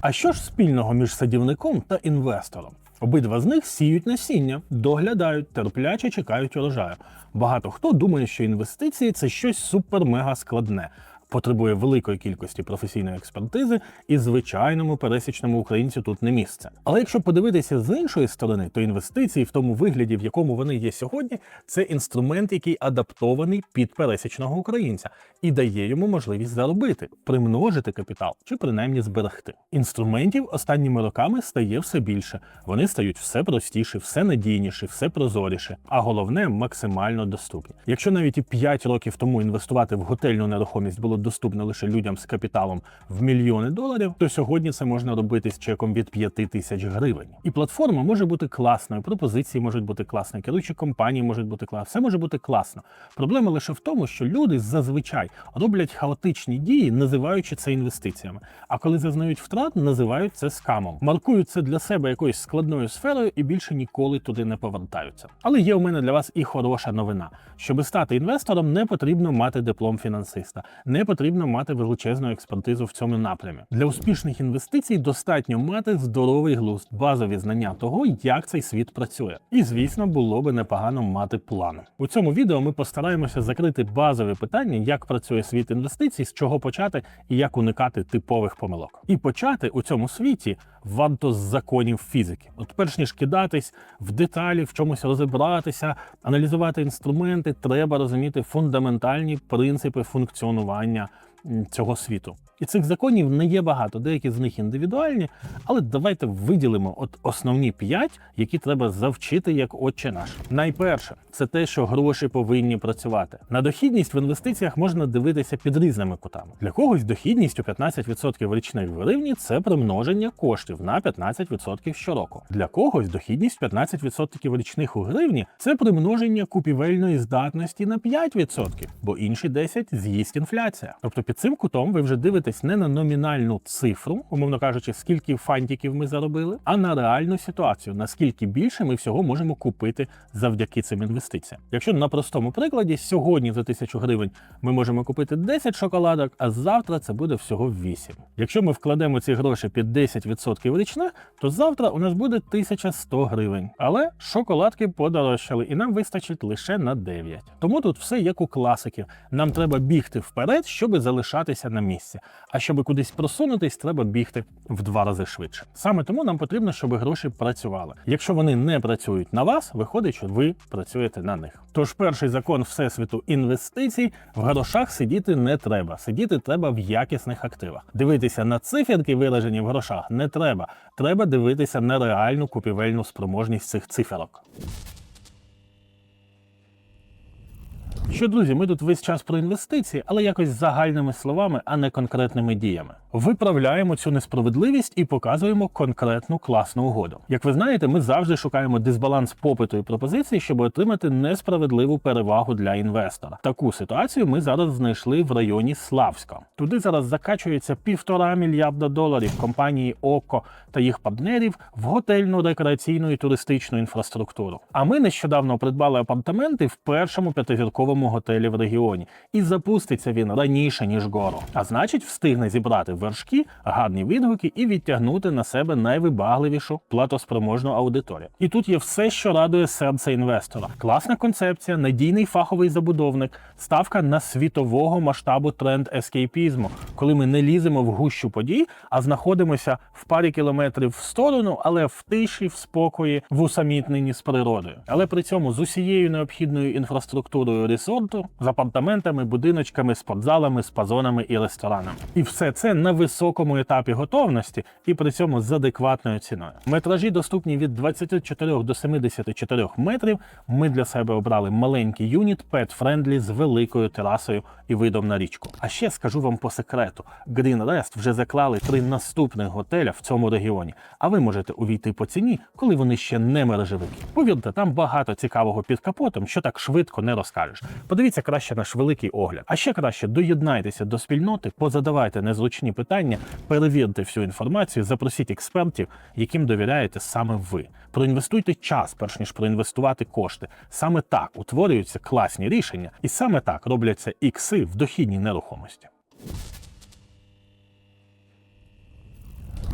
А що ж спільного між садівником та інвестором? Обидва з них сіють насіння, доглядають, терпляче чекають урожаю. Багато хто думає, що інвестиції це щось супер-мега складне. Потребує великої кількості професійної експертизи, і звичайному пересічному українцю тут не місце. Але якщо подивитися з іншої сторони, то інвестиції в тому вигляді, в якому вони є сьогодні, це інструмент, який адаптований під пересічного українця і дає йому можливість заробити, примножити капітал чи принаймні зберегти. Інструментів останніми роками стає все більше. Вони стають все простіше, все надійніше, все прозоріше, а головне максимально доступні. Якщо навіть і 5 років тому інвестувати в готельну нерухомість було доступно лише людям з капіталом в мільйони доларів, то сьогодні це можна робити з чеком від 5 тисяч гривень. І платформа може бути класною, пропозиції можуть бути класні, керуючі компанії можуть бути класні, все може бути класно. Проблема лише в тому, що люди зазвичай роблять хаотичні дії, називаючи це інвестиціями. А коли зазнають втрат, називають це скамом, маркують це для себе якоюсь складною сферою і більше ніколи туди не повертаються. Але є у мене для вас і хороша новина: щоби стати інвестором, не потрібно мати диплом фінансиста, не потрібно мати величезну експертизу в цьому напрямі. Для успішних інвестицій достатньо мати здоровий глузд, базові знання того, як цей світ працює. І звісно, було би непогано мати план. У цьому відео ми постараємося закрити базові питання, як працює світ інвестицій, з чого почати і як уникати типових помилок. І почати у цьому світі варто з законів фізики. От перш ніж кидатись в деталі, в чомусь розібратися, аналізувати інструменти, треба розуміти фундаментальні принципи функціонування м, цього світу. І цих законів не є багато, деякі з них індивідуальні, але давайте виділимо от основні п'ять, які треба завчити як отче наш. Найперше, це те, що гроші повинні працювати. На дохідність в інвестиціях можна дивитися під різними кутами. Для когось дохідність у 15% річної в гривні це примноження коштів на 15% щороку. Для когось дохідність 15% річних у гривні це примноження купівельної здатності на 5%, бо інші 10% з'їсть інфляція. Тобто під цим кутом ви вже дивитесь не на номінальну цифру, умовно кажучи, скільки фантиків ми заробили, а на реальну ситуацію, наскільки більше ми всього можемо купити завдяки цим інвестиціям. Якщо на простому прикладі, сьогодні за 1000 гривень ми можемо купити 10 шоколадок, а завтра це буде всього 8. Якщо ми вкладемо ці гроші під 10% річних, то завтра у нас буде 1100 гривень. Але шоколадки подорожчали, і нам вистачить лише на 9. Тому тут все як у класиків. Нам треба бігти вперед, щоб залишатися на місці. А щоб кудись просунутись, треба бігти в два рази швидше. Саме тому нам потрібно, щоб гроші працювали. Якщо вони не працюють на вас, виходить, що ви працюєте на них. Тож перший закон всесвіту інвестицій в грошах сидіти не треба. Сидіти треба в якісних активах. Дивитися на циферки, виражені в грошах, не треба. Треба дивитися на реальну купівельну спроможність цих циферок. Що, друзі, ми тут весь час про інвестиції, але якось загальними словами, а не конкретними діями. Виправляємо цю несправедливість і показуємо конкретну класну угоду. Як ви знаєте, ми завжди шукаємо дисбаланс попиту і пропозиції, щоб отримати несправедливу перевагу для інвестора. Таку ситуацію ми зараз знайшли в районі Славська. Туди зараз закачується півтора мільярда доларів компанії ОКО та їх партнерів в готельну, рекреаційну і туристичну інфраструктуру. А ми нещодавно придбали апартаменти в першому п'ятизірковому готелі в регіоні, і запуститься він раніше ніж горо. А значить, встигне зібрати вершки, гарні відгуки і відтягнути на себе найвибагливішу платоспроможну аудиторію. І тут є все, що радує серце інвестора. Класна концепція, надійний фаховий забудовник, ставка на світового масштабу тренд ескейпізму, коли ми не ліземо в гущу подій, а знаходимося в парі кілометрів в сторону, але в тиші, в спокої, в усамітненні з природою. Але при цьому з усією необхідною інфраструктурою ресорту, з апартаментами, будиночками, спортзалами, спазонами і ресторанами. І все це на високому етапі готовності і при цьому з адекватною ціною. Метражі доступні від 24 до 74 метрів. Ми для себе обрали маленький юніт Pet Friendly з великою терасою і видом на річку. А ще скажу вам по секрету: Green Rest вже заклали три наступних готеля в цьому регіоні. А ви можете увійти по ціні, коли вони ще не мережевики. Повірте, там багато цікавого під капотом, що так швидко не розкажеш. Подивіться краще наш великий огляд. А ще краще доєднайтеся до спільноти, позадавайте незручні питання, перевірте всю інформацію, запросіть експертів, яким довіряєте саме ви. Проінвестуйте час, перш ніж проінвестувати кошти. Саме так утворюються класні рішення, і саме так робляться ікси в дохідній нерухомості.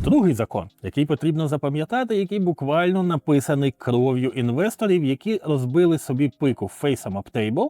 Другий закон, який потрібно запам'ятати, який буквально написаний кров'ю інвесторів, які розбили собі пику фейсом Uptable,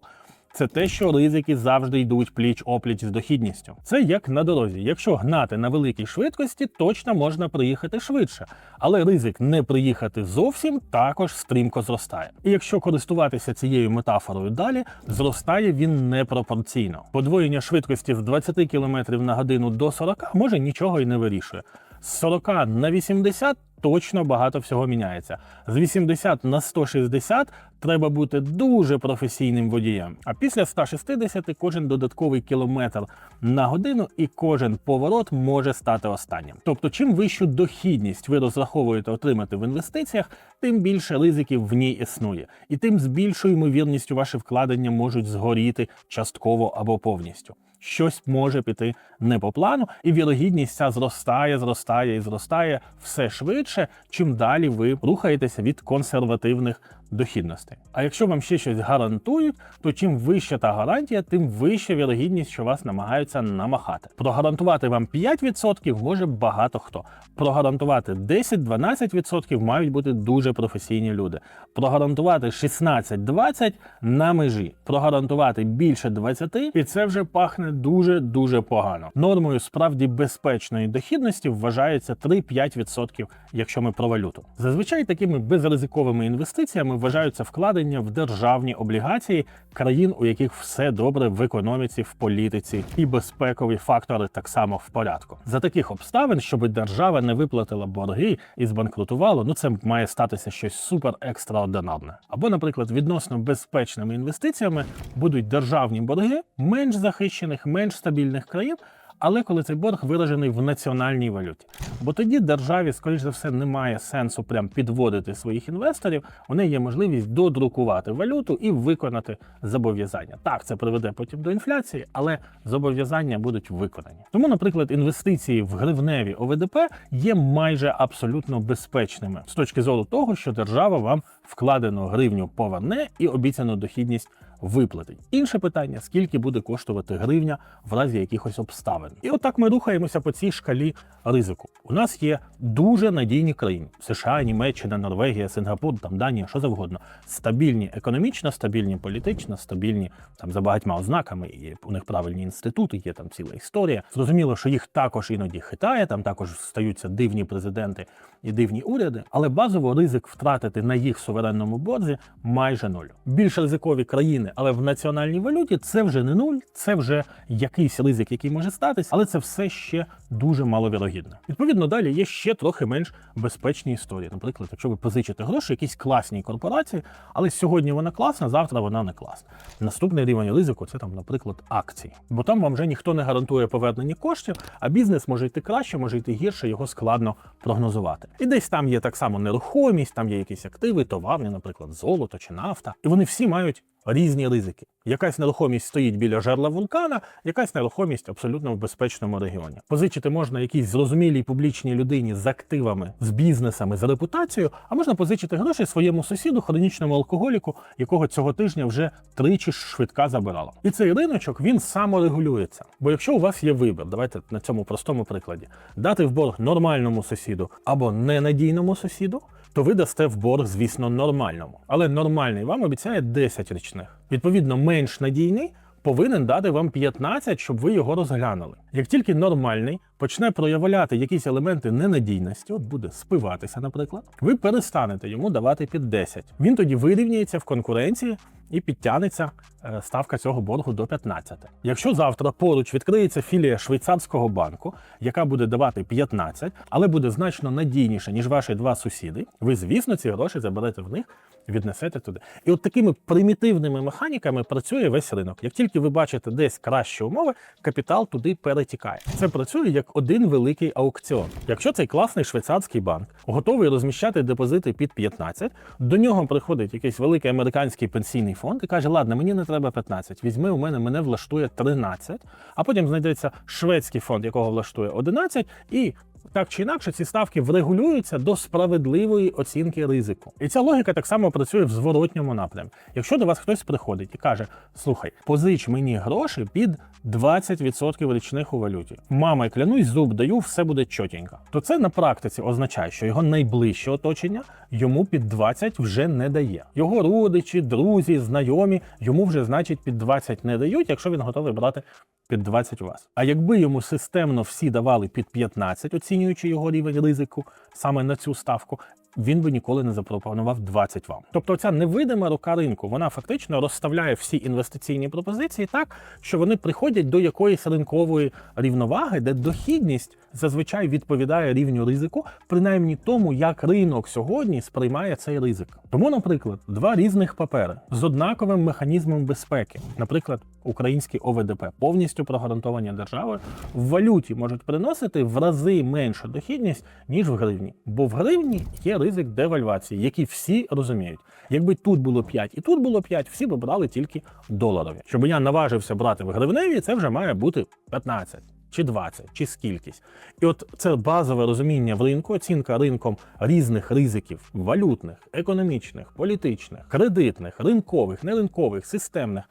це те, що ризики завжди йдуть пліч опліч з дохідністю. Це як на дорозі. Якщо гнати на великій швидкості, точно можна приїхати швидше, але ризик не приїхати зовсім також стрімко зростає. І якщо користуватися цією метафорою далі, зростає він непропорційно. Подвоєння швидкості з 20 км на годину до 40 може нічого і не вирішує. З 40 на 80 точно багато всього міняється. З 80 на 160 треба бути дуже професійним водієм. А після 160 кожен додатковий кілометр на годину і кожен поворот може стати останнім. Тобто, чим вищу дохідність ви розраховуєте отримати в інвестиціях, тим більше ризиків в ній існує, і тим з більшою ймовірністю ваші вкладення можуть згоріти частково або повністю. Щось може піти не по плану, і вірогідність ця зростає, зростає і зростає все швидше, чим далі ви рухаєтеся від консервативних дохідностей. А якщо вам ще щось гарантують, то чим вища та гарантія, тим вища вірогідність, що вас намагаються намахати. Прогарантувати вам 5% може багато хто. Прогарантувати 10-12% мають бути дуже професійні люди. Прогарантувати 16-20% на межі. Прогарантувати більше 20% і це вже пахне дуже дуже погано. Нормою справді безпечної дохідності вважається 3-5%, якщо ми про валюту. Зазвичай такими безризиковими інвестиціями вважаються вкладення в державні облігації країн, у яких все добре в економіці, в політиці і безпекові фактори так само в порядку. За таких обставин, щоб держава не виплатила борги і збанкрутувала, ну це має статися щось супер екстраординарне. Або, наприклад, відносно безпечними інвестиціями будуть державні борги менш захищених, менш стабільних країн. Але коли цей борг виражений в національній валюті, бо тоді державі, скоріш за все, немає сенсу прям підводити своїх інвесторів. У неї є можливість додрукувати валюту і виконати зобов'язання. Так, це приведе потім до інфляції, але зобов'язання будуть виконані. Тому, наприклад, інвестиції в гривневі ОВДП є майже абсолютно безпечними з точки зору того, що держава вам вкладену гривню поверне і обіцяну дохідність виплатить. Інше питання: скільки буде коштувати гривня в разі якихось обставин. І отак ми рухаємося по цій шкалі ризику. У нас є дуже надійні країни: США, Німеччина, Норвегія, Сингапур, там Данія, що завгодно. Стабільні економічно, стабільні політично, стабільні там за багатьма ознаками. І у них правильні інститути, є там ціла історія. Зрозуміло, що їх також іноді хитає, там також стаються дивні президенти і дивні уряди, але базово ризик втратити на їх суверенному борзі майже нуль. Більш ризикові країни, але в національній валюті це вже не нуль, це вже якийсь ризик, який може статись, але це все ще дуже маловірогідно. Відповідно, далі є ще трохи менш безпечні історії. Наприклад, якщо ви позичите гроші якійсь класній корпорації, але сьогодні вона класна, завтра вона не класна. Наступний рівень ризику це там, наприклад, акції, бо там вам вже ніхто не гарантує повернення коштів, а бізнес може йти краще, може йти гірше, його складно прогнозувати. І десь там є так само нерухомість, там є якісь активи, товарні, наприклад, золото чи нафта, і вони всі мають різні ризики. Якась нерухомість стоїть біля жерла вулкана, якась нерухомість абсолютно в безпечному регіоні. Позичити можна якійсь зрозумілій публічній людині з активами, з бізнесами, з репутацією, а можна позичити гроші своєму сусіду, хронічному алкоголіку, якого цього тижня вже тричі швидка забирала. І цей риночок він саморегулюється. Бо якщо у вас є вибір, давайте на цьому простому прикладі, дати в борг нормальному сусіду або ненадійному сусіду то ви дасте в борг, звісно, нормальному. Але нормальний вам обіцяє 10 річних. Відповідно, менш надійний повинен дати вам 15, щоб ви його розглянули. Як тільки нормальний почне проявляти якісь елементи ненадійності, от буде спиватися, наприклад, ви перестанете йому давати під 10. Він тоді вирівняється в конкуренції і підтягнеться е, ставка цього боргу до 15. Якщо завтра поруч відкриється філія швейцарського банку, яка буде давати 15, але буде значно надійніша, ніж ваші два сусіди, ви, звісно, ці гроші заберете в них. Віднесете туди. І от такими примітивними механіками працює весь ринок. Як тільки ви бачите десь кращі умови, капітал туди перетікає. Це працює як один великий аукціон. Якщо цей класний швейцарський банк готовий розміщати депозити під 15, до нього приходить якийсь великий американський пенсійний фонд і каже: Ладно, мені не треба 15, візьми у мене, мене влаштує 13, а потім знайдеться шведський фонд, якого влаштує 11, і Так чи інакше, ці ставки врегулюються до справедливої оцінки ризику. І ця логіка так само працює в зворотньому напрямку. Якщо до вас хтось приходить і каже: Слухай, позич мені гроші під 20% річних у валюті. Мама, я клянусь, зуб даю, все буде чотенько. То це на практиці означає, що його найближче оточення йому під 20 вже не дає. Його родичі, друзі, знайомі йому вже значить під 20 не дають, якщо він готовий брати під 20 у вас. А якби йому системно всі давали під 15, оцінюючи його рівень ризику саме на цю ставку, він би ніколи не запропонував 20 вам. Тобто ця невидима рука ринку, вона фактично розставляє всі інвестиційні пропозиції так, що вони приходять до якоїсь ринкової рівноваги, де дохідність зазвичай відповідає рівню ризику, принаймні тому, як ринок сьогодні сприймає цей ризик. Тому, наприклад, два різних папери з однаковим механізмом безпеки, наприклад, український ОВДП, повністю прогарантовані державою, в валюті можуть приносити в рази меншу дохідність, ніж в гривні. Бо в гривні є ризик девальвації, який всі розуміють. Якби тут було 5 і тут було 5, всі б брали тільки доларові. Щоб я наважився брати в гривневі, це вже має бути 15. Чи 20, чи скількись. І от це базове розуміння в ринку, оцінка ринком різних ризиків валютних, економічних, політичних, кредитних, ринкових, неринкових, системних.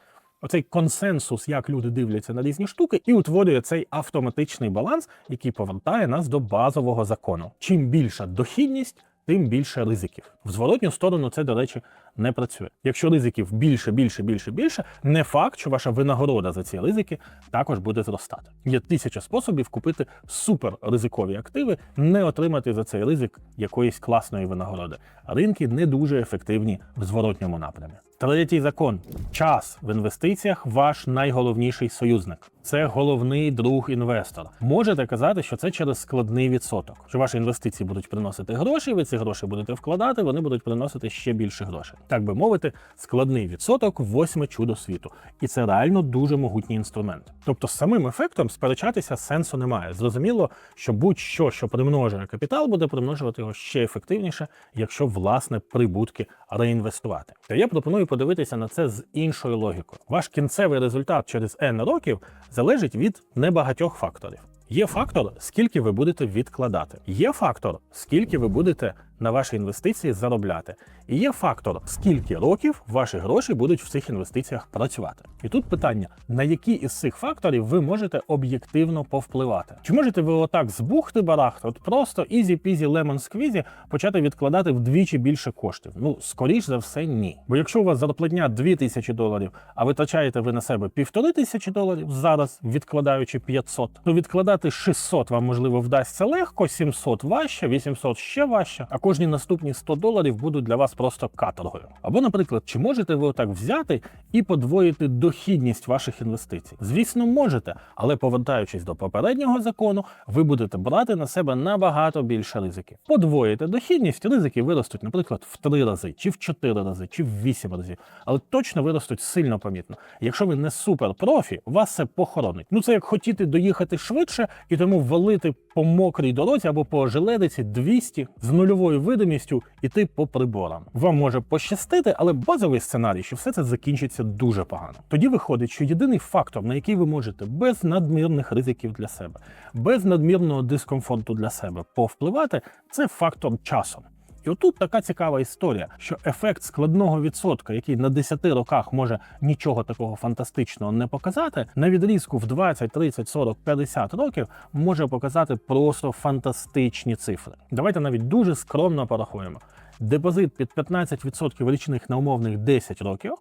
Оцей консенсус, як люди дивляться на різні штуки, і утворює цей автоматичний баланс, який повертає нас до базового закону. Чим більша дохідність, тим більше ризиків. В зворотню сторону це, до речі, не працює. Якщо ризиків більше, більше, більше, більше, не факт, що ваша винагорода за ці ризики також буде зростати. Є тисяча способів купити супер ризикові активи, не отримати за цей ризик якоїсь класної винагороди. Ринки не дуже ефективні в зворотньому напрямі. Третій закон: час в інвестиціях ваш найголовніший союзник. Це головний друг інвестора. Можете казати, що це через складний відсоток, що ваші інвестиції будуть приносити гроші, ви ці гроші будете вкладати, вони будуть приносити ще більше грошей. Так би мовити, складний відсоток восьме чудо світу. І це реально дуже могутній інструмент. Тобто, з самим ефектом сперечатися сенсу немає. Зрозуміло, що будь-що, що примножує капітал, буде примножувати його ще ефективніше, якщо власне прибутки реінвестувати. Та я пропоную подивитися на це з іншою логікою. Ваш кінцевий результат через N років залежить від небагатьох факторів. Є фактор, скільки ви будете відкладати. Є фактор, скільки ви будете на ваші інвестиції заробляти. І є фактор, скільки років ваші гроші будуть в цих інвестиціях працювати. І тут питання: на які із цих факторів ви можете об'єктивно повпливати? Чи можете ви отак з бухти барахти, от просто ізі-пізі лемон сквізі почати відкладати вдвічі більше коштів? Ну, скоріш за все, ні. Бо якщо у вас зарплатня 2000 доларів, а витрачаєте ви на себе півтори тисячі доларів зараз, відкладаючи 500, то відкладати 600 вам можливо вдасться легко, 700 важче, 800 ще важче, а кожні наступні 100 доларів будуть для вас просто каторгою. Або, наприклад, чи можете ви отак взяти і подвоїти дохідність ваших інвестицій? Звісно, можете, але повертаючись до попереднього закону, ви будете брати на себе набагато більше ризиків. Подвоїте дохідність, ризики виростуть, наприклад, в 3 рази, чи в 4 рази, чи в 8 разів, але точно виростуть сильно помітно. Якщо ви не супер профі, вас це похоронить. Ну це як хотіти доїхати швидше і тому валити по мокрій дорозі або по желедиці 200 з нульовою видимістю іти по приборам. Вам може пощастити, але базовий сценарій, що все це закінчиться дуже погано. Тоді виходить, що єдиний фактор, на який ви можете без надмірних ризиків для себе, без надмірного дискомфорту для себе повпливати, це фактор часу. І отут така цікава історія, що ефект складного відсотка, який на 10 роках може нічого такого фантастичного не показати, на відрізку в 20, 30, 40, 50 років може показати просто фантастичні цифри. Давайте навіть дуже скромно порахуємо. Депозит під 15% річних на умовних 10 років,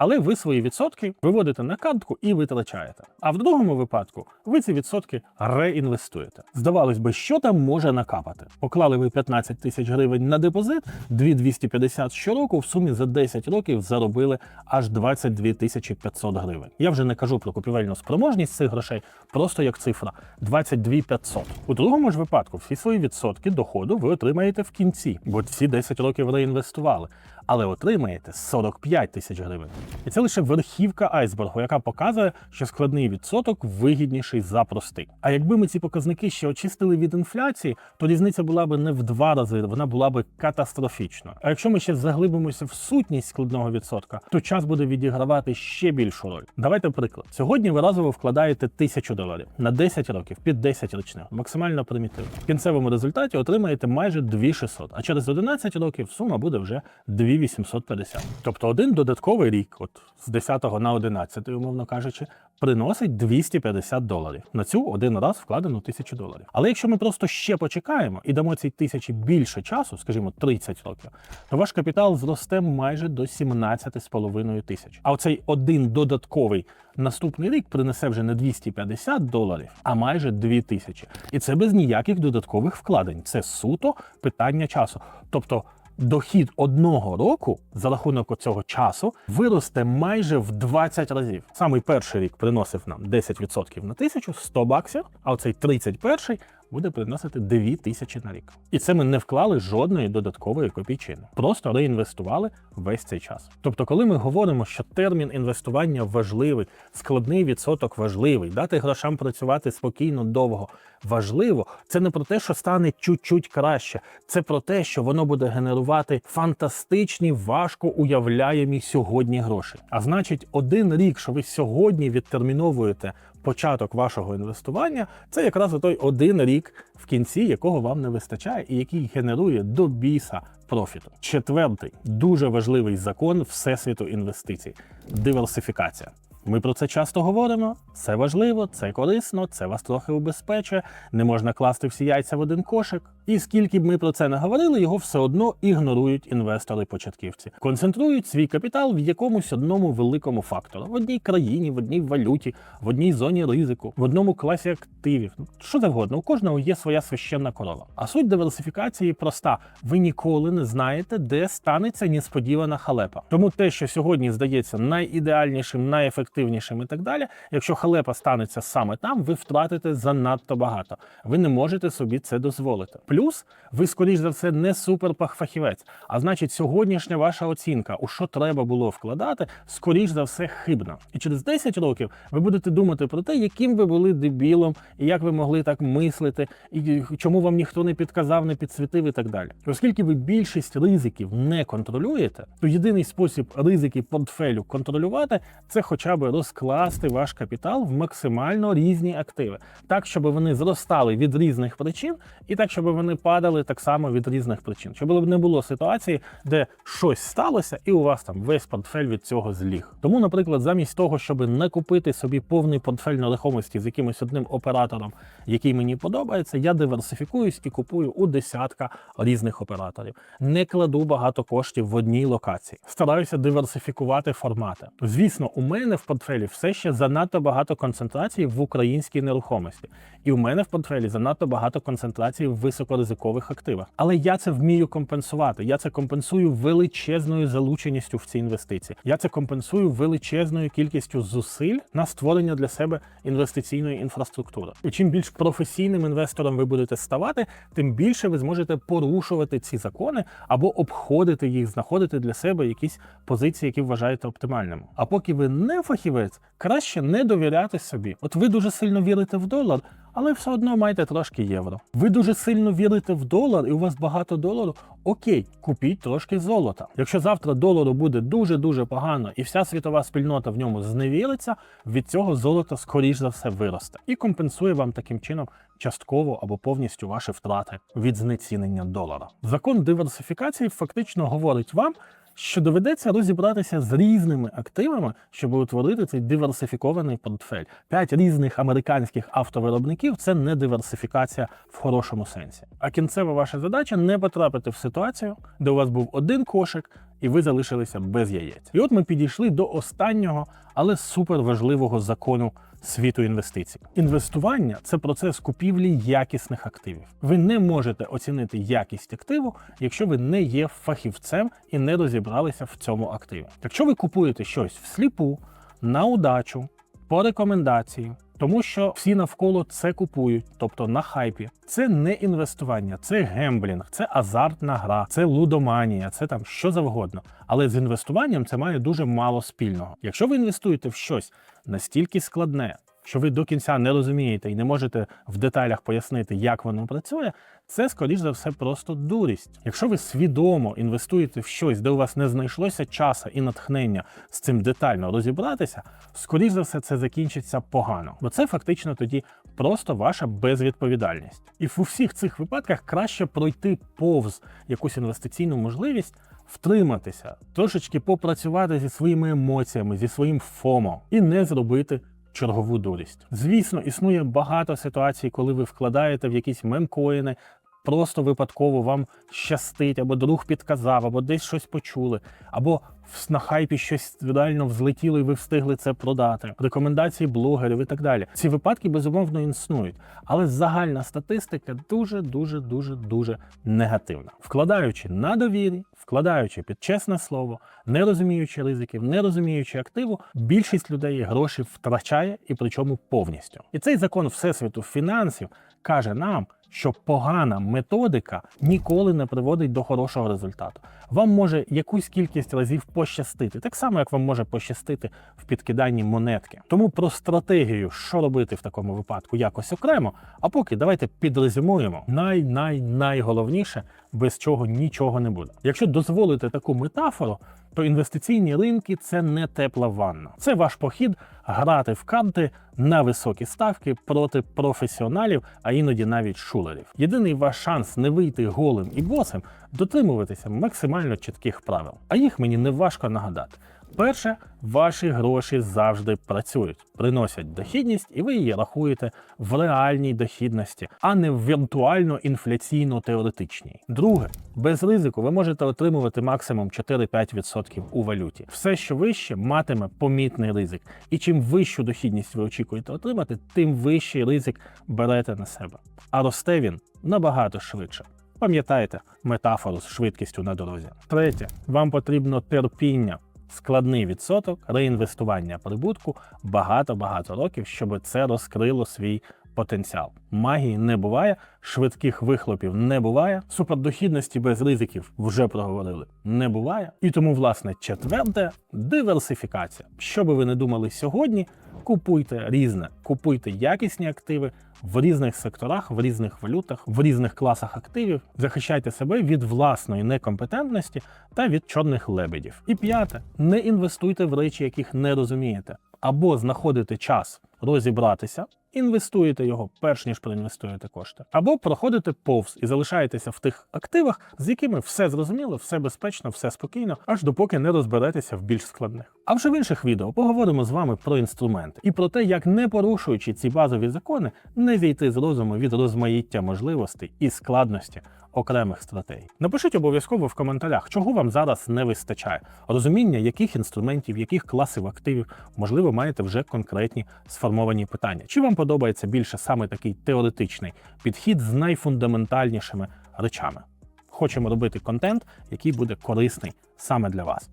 але ви свої відсотки виводите на картку і витрачаєте. А в другому випадку ви ці відсотки реінвестуєте. Здавалось би, що там може накапати? Поклали ви 15 тисяч гривень на депозит, 2250 щороку, в сумі за 10 років заробили аж 22 тисячі 500 гривень. Я вже не кажу про купівельну спроможність цих грошей, просто як цифра 22 500. У другому ж випадку всі свої відсотки доходу ви отримаєте в кінці, бо всі 10 років реінвестували. але отримаєте 45 тисяч гривень. І це лише верхівка айсбергу, яка показує, що складний відсоток вигідніший за простий. А якби ми ці показники ще очистили від інфляції, то різниця була б не в два рази, вона була б катастрофічною. А якщо ми ще заглибимося в сутність складного відсотка, то час буде відігравати ще більшу роль. Давайте приклад. Сьогодні ви разово вкладаєте тисячу доларів на 10 років під 10 річних, максимально примітивно. В кінцевому результаті отримаєте майже 2600, а через 11 років сума буде вже 2850. Тобто один додатковий рік, от з 10 на 11, умовно кажучи, приносить 250 доларів. На цю один раз вкладено 1000 доларів. Але якщо ми просто ще почекаємо і дамо цій тисячі більше часу, скажімо, 30 років, то ваш капітал зросте майже до 17,5 тисяч. А оцей один додатковий наступний рік принесе вже не 250 доларів, а майже 2000. І це без ніяких додаткових вкладень. Це суто питання часу. Тобто дохід одного року за рахунок цього часу виросте майже в 20 разів. Самий перший рік приносив нам 10% на тисячу, 100 баксів, а оцей 31-й буде приносити 2 тисячі на рік. І це ми не вклали жодної додаткової копійчини, просто реінвестували весь цей час. Тобто, коли ми говоримо, що термін інвестування важливий, складний відсоток важливий, дати грошам працювати спокійно, довго важливо, це не про те, що стане чуть-чуть краще, це про те, що воно буде генерувати фантастичні, важко уявляємі сьогодні гроші. А значить, один рік, що ви сьогодні відтерміновуєте початок вашого інвестування, це якраз той один рік, в кінці якого вам не вистачає, і який генерує до біса профіту. Четвертий дуже важливий закон всесвіту інвестицій диверсифікація. Ми про це часто говоримо. Це важливо, це корисно, це вас трохи убезпечує. Не можна класти всі яйця в один кошик. І скільки б ми про це не говорили, його все одно ігнорують інвестори-початківці. Концентрують свій капітал в якомусь одному великому фактору: в одній країні, в одній валюті, в одній зоні ризику, в одному класі активів. Ну, Що завгодно, у кожного є своя священна корова. А суть диверсифікації проста: ви ніколи не знаєте, де станеться несподівана халепа. Тому те, що сьогодні здається найідеальнішим, найефективнішим і так далі, якщо халепа станеться саме там, ви втратите занадто багато. Ви не можете собі це дозволити. Плюс ви, скоріш за все, не суперфахівець. А значить, сьогоднішня ваша оцінка, у що треба було вкладати, скоріш за все хибна. І через 10 років ви будете думати про те, яким ви були дебілом, і як ви могли так мислити, і чому вам ніхто не підказав, не підсвітив і так далі. Оскільки ви більшість ризиків не контролюєте, то єдиний спосіб ризики портфелю контролювати це хоча б розкласти ваш капітал в максимально різні активи, так щоб вони зростали від різних причин, і так, щоб вони падали так само від різних причин, щоб не було ситуації, де щось сталося, і у вас там весь портфель від цього зліг. Тому, наприклад, замість того, щоб не купити собі повний портфель нерухомості з якимось одним оператором, який мені подобається, я диверсифікуюсь і купую у десятка різних операторів. Не кладу багато коштів в одній локації. Стараюся диверсифікувати формати. Звісно, у мене в портфелі все ще занадто багато концентрації в українській нерухомості, і у мене в портфелі занадто багато концентрації в високоризикових активах. Але я це вмію компенсувати. Я це компенсую величезною залученістю в ці інвестиції. Я це компенсую величезною кількістю зусиль на створення для себе інвестиційної інфраструктури. І чим більш професійним інвестором ви будете ставати, тим більше ви зможете порушувати ці закони або обходити їх, знаходити для себе якісь позиції, які вважаєте оптимальними. А поки ви не фахівець, краще не довіряти собі. От ви дуже сильно вірите в долар. Але все одно маєте трошки євро. Ви дуже сильно вірите в долар, і у вас багато долару. Окей, купіть трошки золота. Якщо завтра долару буде дуже дуже погано, і вся світова спільнота в ньому зневіриться, від цього золото скоріш за все виросте і компенсує вам таким чином частково або повністю ваші втрати від знецінення долара. Закон диверсифікації фактично говорить вам. Що доведеться розібратися з різними активами, щоб утворити цей диверсифікований портфель. П'ять різних американських автовиробників це не диверсифікація в хорошому сенсі. А кінцева ваша задача не потрапити в ситуацію, де у вас був один кошик, і ви залишилися без яєць. І от ми підійшли до останнього, але суперважливого закону світу інвестицій. Інвестування це процес купівлі якісних активів. Ви не можете оцінити якість активу, якщо ви не є фахівцем і не розібралися в цьому активі. Якщо ви купуєте щось всліпу, на удачу, по рекомендації. Тому що всі навколо це купують, тобто на хайпі. Це не інвестування, це гемблінг, це азартна гра, це лудоманія, це там що завгодно. Але з інвестуванням це має дуже мало спільного. Якщо ви інвестуєте в щось настільки складне, що ви до кінця не розумієте і не можете в деталях пояснити, як воно працює, це скоріш за все просто дурість. Якщо ви свідомо інвестуєте в щось, де у вас не знайшлося часу і натхнення з цим детально розібратися, скоріш за все це закінчиться погано, бо це фактично тоді просто ваша безвідповідальність. І в усіх цих випадках краще пройти повз якусь інвестиційну можливість. Втриматися, трошечки попрацювати зі своїми емоціями, зі своїм ФОМО і не зробити чергову дурість. Звісно, існує багато ситуацій, коли ви вкладаєте в якісь мемкоїни, просто випадково вам щастить, або друг підказав, або десь щось почули, або на хайпі щось реально взлетіло, і ви встигли це продати. Рекомендації блогерів і так далі. Ці випадки безумовно існують, але загальна статистика дуже, дуже, дуже, дуже негативна. Вкладаючи на довірі, вкладаючи під чесне слово, не розуміючи ризиків, не розуміючи активу, більшість людей гроші втрачає і причому повністю. І цей закон всесвіту фінансів каже нам, що погана методика ніколи не приводить до хорошого результату. Вам може якусь кількість разів пощастити, так само як вам може пощастити в підкиданні монетки. Тому про стратегію, що робити в такому випадку, якось окремо. А поки давайте підрезюмуємо най-най найголовніше, без чого нічого не буде. Якщо дозволити таку метафору, то інвестиційні ринки це не тепла ванна. Це ваш похід грати в карти на високі ставки проти професіоналів, а іноді навіть шулерів. Єдиний ваш шанс не вийти голим і босим дотримуватися максимально чітких правил. А їх мені не важко нагадати. Перше, ваші гроші завжди працюють, приносять дохідність, і ви її рахуєте в реальній дохідності, а не в віртуально-інфляційно-теоретичній. Друге, без ризику ви можете отримувати максимум 4-5% у валюті. Все, що вище, матиме помітний ризик. І чим вищу дохідність ви очікуєте отримати, тим вищий ризик берете на себе. А росте він набагато швидше. Пам'ятайте метафору з швидкістю на дорозі. Третє, вам потрібно терпіння, складний відсоток, реінвестування прибутку багато-багато років, щоб це розкрило свій потенціал. Магії не буває, швидких вихлопів не буває, супердохідності без ризиків вже проговорили. Не буває. І тому, власне, четверте диверсифікація. Що би ви не думали сьогодні, купуйте різне, купуйте якісні активи в різних секторах, в різних валютах, в різних класах активів. Захищайте себе від власної некомпетентності та від чорних лебедів. І п'яте, не інвестуйте в речі, яких не розумієте, або знаходите час розібратися. Інвестуєте його перш ніж проінвестуєте кошти, або проходите повз і залишаєтеся в тих активах, з якими все зрозуміло, все безпечно, все спокійно, аж допоки не розберетеся в більш складних. А вже в інших відео поговоримо з вами про інструменти і про те, як не порушуючи ці базові закони, не зійти з розуму від розмаїття можливостей і складності окремих стратегій. Напишіть обов'язково в коментарях, чого вам зараз не вистачає, розуміння, яких інструментів, яких класів активів, можливо, маєте вже конкретні сформовані питання. Чи вам подобається більше саме такий теоретичний підхід з найфундаментальнішими речами? Хочемо робити контент, який буде корисний саме для вас.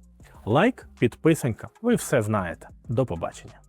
Лайк, підписанька, ви все знаєте. До побачення.